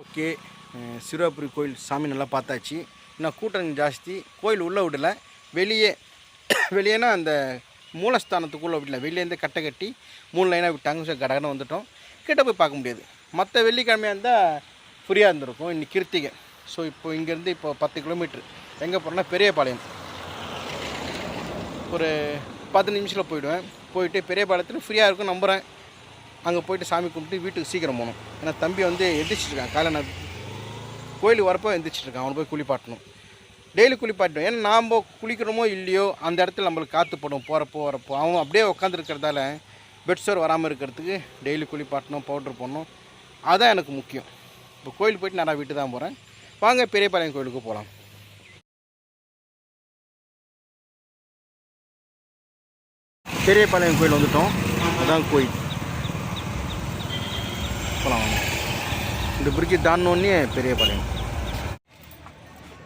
Okay Siruvapuri கோயில் சாமி நல்லா பார்த்தாச்சு. இன்னும் கூட்டம் ஜாஸ்தி. கோயில் உள்ளே விடல. வெளியே வெளியேனா அந்த மூலஸ்தானத்துக்குள்ளே விடல. வெளியேருந்து கட்டை கட்டி மூணு லைனாக விட்டாங்க சார் கடகடன்னு வந்துட்டோம். கிட்ட போய் பார்க்க முடியாது. மற்ற வெள்ளிக்கிழமையாக இருந்தால் ஃப்ரீயாக இருந்திருக்கும். இன்னைக்கு கிருத்திகை. ஸோ இப்போ இங்கேருந்து இப்போ பத்து கிலோமீட்ரு எங்கே போகிறோன்னா பெரியபாளையம். ஒரு பத்து நிமிஷத்தில் போயிடுவேன். போயிட்டு பெரியபாளையத்தில் ஃப்ரீயாக இருக்கும் நம்புகிறேன் அங்கே போயிட்டு சாமி கும்பிட்டு வீட்டுக்கு சீக்கிரம் போகணும். ஏன்னா தம்பி வந்து எந்திரிச்சிட்ருக்கான் காலை நான் கோயிலுக்கு வரப்போ எந்திரிச்சிட்ருக்கான் அவனை போய் குளிப்பாட்டணும் டெய்லி குளிப்பாட்டணும் ஏன்னா நாம் குளிக்கிறோமோ இல்லையோ அந்த இடத்துல நம்மளுக்கு காற்றுப்படும் போகிறப்போ வரப்போ. அவன் அப்படியே உட்காந்துருக்கிறதால பெட் சோர் வராமல் இருக்கிறதுக்கு டெய்லி குளிப்பாட்டணும் பவுட்ரு போடணும். அதுதான் எனக்கு முக்கியம். இப்போ கோயில் போயிட்டு நான் வீட்டு தான் போகிறேன் வாங்க பெரியபாளையம் கோயிலுக்கு போகலாம் பெரியபாளையம் கோயில் வந்துட்டோம். அதுதான் கோயில். போகலாம் இந்த பிரிட்ஜு தாண்டினோடனே பெரியபாளையம்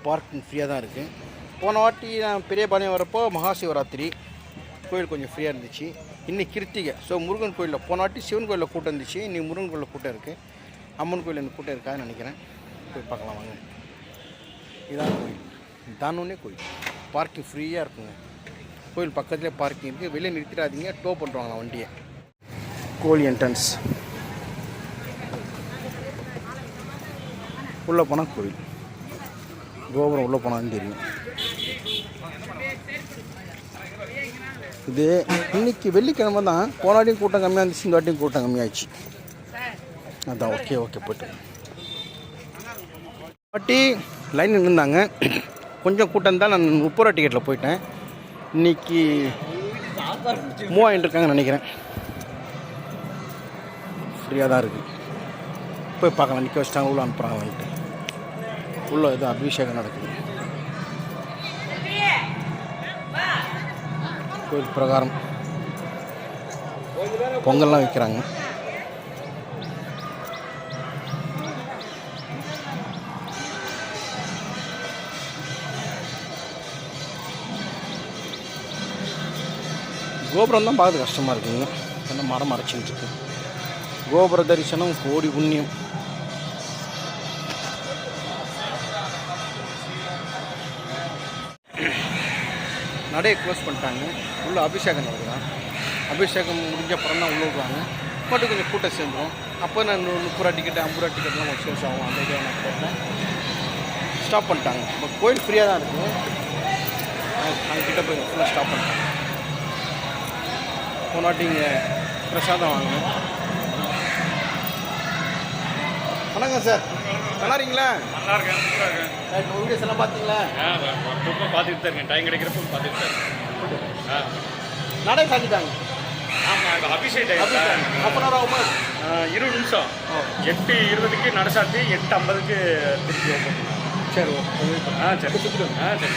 பார்க்கிங் ஃப்ரீயாக தான் இருக்குது போன வாட்டி நான் பெரியபாளையம் வரப்போ மகா சிவராத்திரி கோயில் கொஞ்சம் ஃப்ரீயாக இருந்துச்சு. இன்னைக்கு கிருத்திகை. ஸோ முருகன் கோயிலில் போன வாட்டி சிவன் கோயிலில் கூட்டம் இருந்துச்சு. இன்னைக்கு முருகன் கோயிலில் கூட்டம் இருக்குது அம்மன் கோயில் இந்த கூட்டம் இருக்காதுன்னு நினைக்கிறேன். போய் பார்க்கலாம் வாங்க. இதான் கோயில். தானோடனே கோயில். பார்க்கிங் ஃப்ரீயாக இருக்குங்க. கோயில் பக்கத்துலேயே பார்க்கிங் இருக்குது வெளியே நிறுத்திடாதீங்க. டோ பண்ணுறாங்களா வண்டியை. கோயில் என்ட்ரன்ஸ் உள்ளே போனால் கோயில் கோபுரம் உள்ளே போனாலும் தெரியும். இது இன்னைக்கு வெள்ளிக்கிழமை தான். போனாட்டியும் கூட்டம் கம்மியாக இருந்துச்சு இந்த வாட்டியும் கூட்டம் கம்மியாயிடுச்சு. அதான் ஓகே ஓகே போய்ட்டு வாட்டி லைன் இருந்தாங்க கொஞ்சம் கூட்டம் தான் நான் முப்பது ரூபா டிக்கெட்டில் போயிட்டேன். இன்னைக்கு மூவாயிரம் இருக்காங்கன்னு நினைக்கிறேன். ஃப்ரீயாக தான் இருக்குது போய் பார்க்கலாம் நிற்க வச்சுட்டாங்க உள்ள அனுப்புகிறாங்க வந்துட்டு உள்ளே இது அபிஷேகம் நடக்குது. கோயில் பிரகாரம் பொங்கல்லாம் வைக்கிறாங்க. கோபுரம் தான் பார்க்கறது கஷ்டமாக இருக்குங்க. ஏன்னா மரம் அரைச்சின்னு இருக்கு. கோபுர தரிசனம் கோடி புண்ணியம். நடையை க்ளோஸ் பண்ணிட்டாங்க. உள்ளே அபிஷேகம் நடக்குதான் அபிஷேகம் முடிஞ்ச அப்புறம் தான் உள்ளே விடுவாங்க பட்டு கொஞ்சம் கூட்டம் சேர்ந்துடும் அப்போ நான் முப்பது ரூபா டிக்கெட் ஐம்பது ரூபா டிக்கெட்லாம் கொஞ்சம் சேல்ஸ் ஆகும் அந்த இதை நான் போட்டேன் ஸ்டாப் பண்ணிட்டாங்க. இப்போ கோயில் ஃப்ரீயாக தான் இருக்கும் அவங்க கிட்ட போய் ஃபுல்லாக ஸ்டாப் பண்ணிட்டாங்க போனாட்டி இங்கே பிரசாதம் வாங்கினேன். வணக்கம் சார். நல்லா இருக்கீங்களா? நல்லா இருக்கேன் நல்லா இருக்கேன். ரைட் உங்கள் வீடியோஸ் எல்லாம் பார்த்தீங்களா ஆ பார்த்துட்டு தான் இருக்கேன். டைம் கிடைக்கிறப்ப பார்த்துட்டு தான் இருக்கேன். ஆ. நடை சாஞ்சிட்டாங்க. ஆமாம் அபிஷேக் ஹாஃப் அன் ஆகுமா? இருபது நிமிஷம். எட்டு இருபதுக்கு நடசாத்தி எட்டு ஐம்பதுக்கு திருப்பி ஓப்பன் பண்ணுவாங்க சரி ஓகே ஆ சரி. ஆ சரி.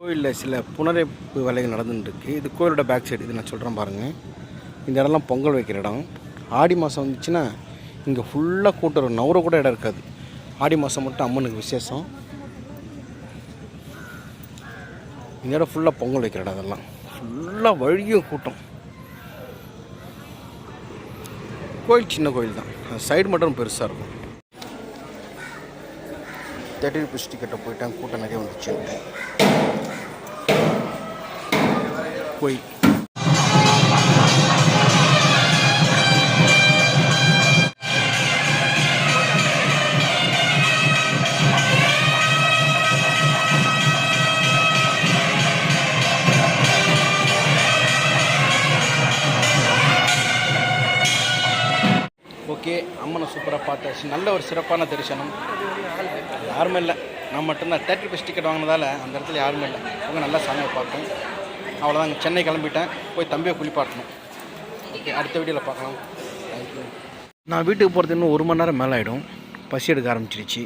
கோயிலில் சில புனரமைப்பு வேலைகள் நடந்துட்டு இருக்கு இது கோயிலோட பேக் சைடு இது நான் சொல்கிறேன் பாருங்கள் இந்த இடம்லாம் பொங்கல் வைக்கிற இடம். ஆடி மாதம் வந்துச்சுன்னா இங்கே ஃபுல்லாக இருக்கும். நவர கூட இடம் இருக்காது. ஆடி மாதம் மட்டும் அம்மனுக்கு விசேஷம். இந்த இடம் ஃபுல்லாக பொங்கல் வைக்கிற இடம் அதெல்லாம் ஃபுல்லாக வழியும் கூட்டம். கோயில் சின்ன கோயில் தான். சைடு மட்டும் பெருசாக இருக்கும். தேர்ட்டி ருபீஸ் டிக்கெட்டை போயிட்டாங்க கூட்டம் நிறைய வந்துச்சு. கோயில். அம்மனை சூப்பராக பார்த்தாச்சு நல்ல ஒரு சிறப்பான தரிசனம். யாருமே இல்லை. நான் மட்டும்தான். தேட்டர் ருபீஸ் டிக்கெட் வாங்கினதால அந்த இடத்துல யாருமே இல்லை. அவங்க நல்லா சாமியை பார்த்தோம் அவ்வளோதாங்க சென்னை கிளம்பிட்டேன். போய் தம்பியை குளிப்பாட்டணும் ஓகே அடுத்த வீடியோவில் பார்க்கலாம். தேங்க்யூ நான் வீட்டுக்கு போகிறது இன்னும் ஒரு மணி நேரம் மேலே ஆகிடும் பசி எடுக்க ஆரம்பிச்சிருச்சு.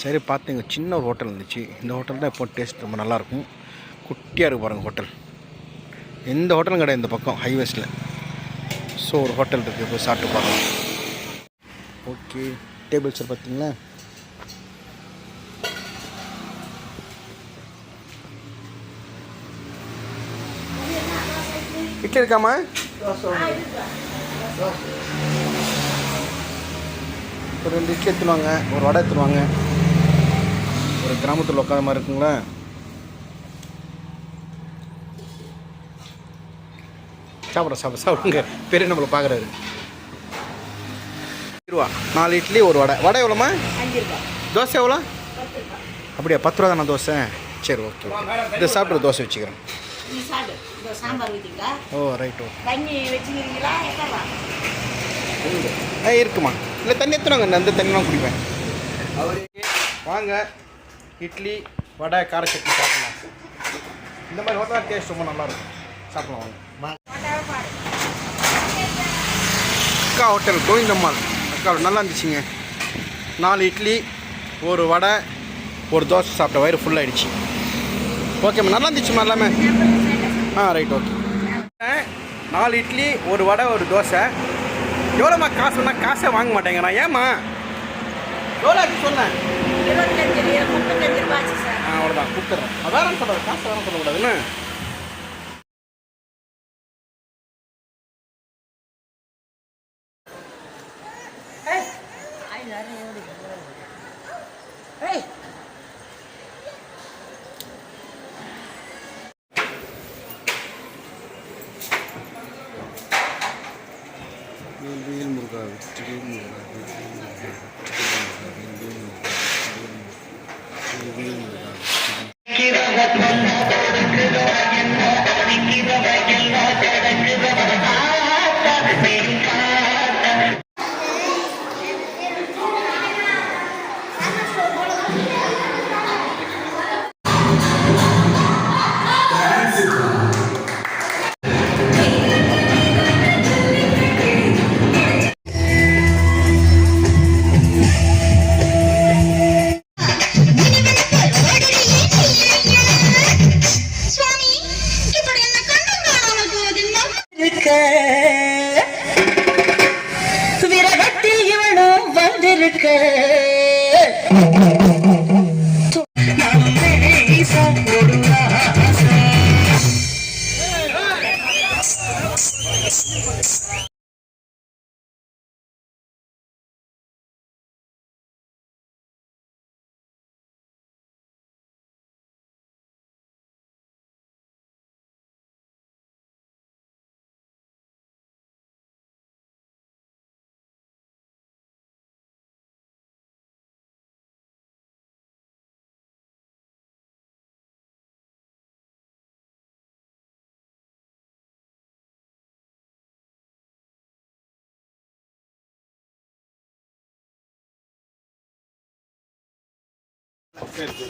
சரி பார்த்து இங்கே சின்ன ஒரு ஹோட்டல் இருந்துச்சு. இந்த ஹோட்டல் தான் இப்போ டேஸ்ட் ரொம்ப நல்லாயிருக்கும் குட்டியாக இருக்கு பாருங்கள் ஹோட்டல் எந்த ஹோட்டலும் கிடையாது இந்த பக்கம் ஹைவேஸில் ஸோ ஒரு ஹோட்டல் இருக்குது போய் சாப்பிட்டு பார்க்கலாம். ஓகே டேபிள் சார் பார்த்தீங்களா? இட்லி இருக்காமா ஒரு ரெண்டு இட்லி எடுத்துருவாங்க ஒரு வடை எடுத்துருவாங்க ஒரு கிராமத்தில் உட்காந்த மாதிரி இருக்குங்களா? சாப்பிட சாப்பிட சாப்பிடுங்க பெரிய நம்மளை பார்க்குறாரு? ரூபா நாலு இட்லி ஒரு வடை. வடை எவ்வளோம்மா? ரூபாய் தோசை எவ்வளோ? அப்படியா பத்து ரூபா தானே தோசை? சரி ஓகே ஓகே இதை சாப்பிட்டு தோசை வச்சுக்கிறேன். ஓ ரைட் ஓகே இருக்குமா? இல்லை தண்ணி எடுத்துனாங்க அந்த தண்ணிலாம் குடிப்பேன். வாங்க. இட்லி வடை கார சட்னி சாப்பிடலாம். இந்த மாதிரி ஹோட்டல் டேஸ்ட் ரொம்ப நல்லாயிருக்கும். சாப்பிடலாம் வாங்க. அக்கா ஹோட்டல் கோவிந்தம்மாள். அக்கா நல்லா இருந்துச்சுங்க. நாலு இட்லி ஒரு வடை ஒரு தோசை சாப்பிட்ட வயிறு ஃபுல் ஆயிடுச்சு. ஓகேம்மா நல்லா இருந்துச்சுமா எல்லாமே. ஆ ரைட் ஓகே நாலு இட்லி ஒரு வடை ஒரு தோசை. எவ்வளோம்மா காசுன்னா காசே வாங்க மாட்டேங்கிறா ஏம்மா? எவ்வளோ சொன்னேன் ஆ அவ்வளோதான் கொடுத்துட்றேன் வேறு சொல்கிறது காசு வேறு சொல்லக்கூடாதுன்னு Thank you. Perfecto,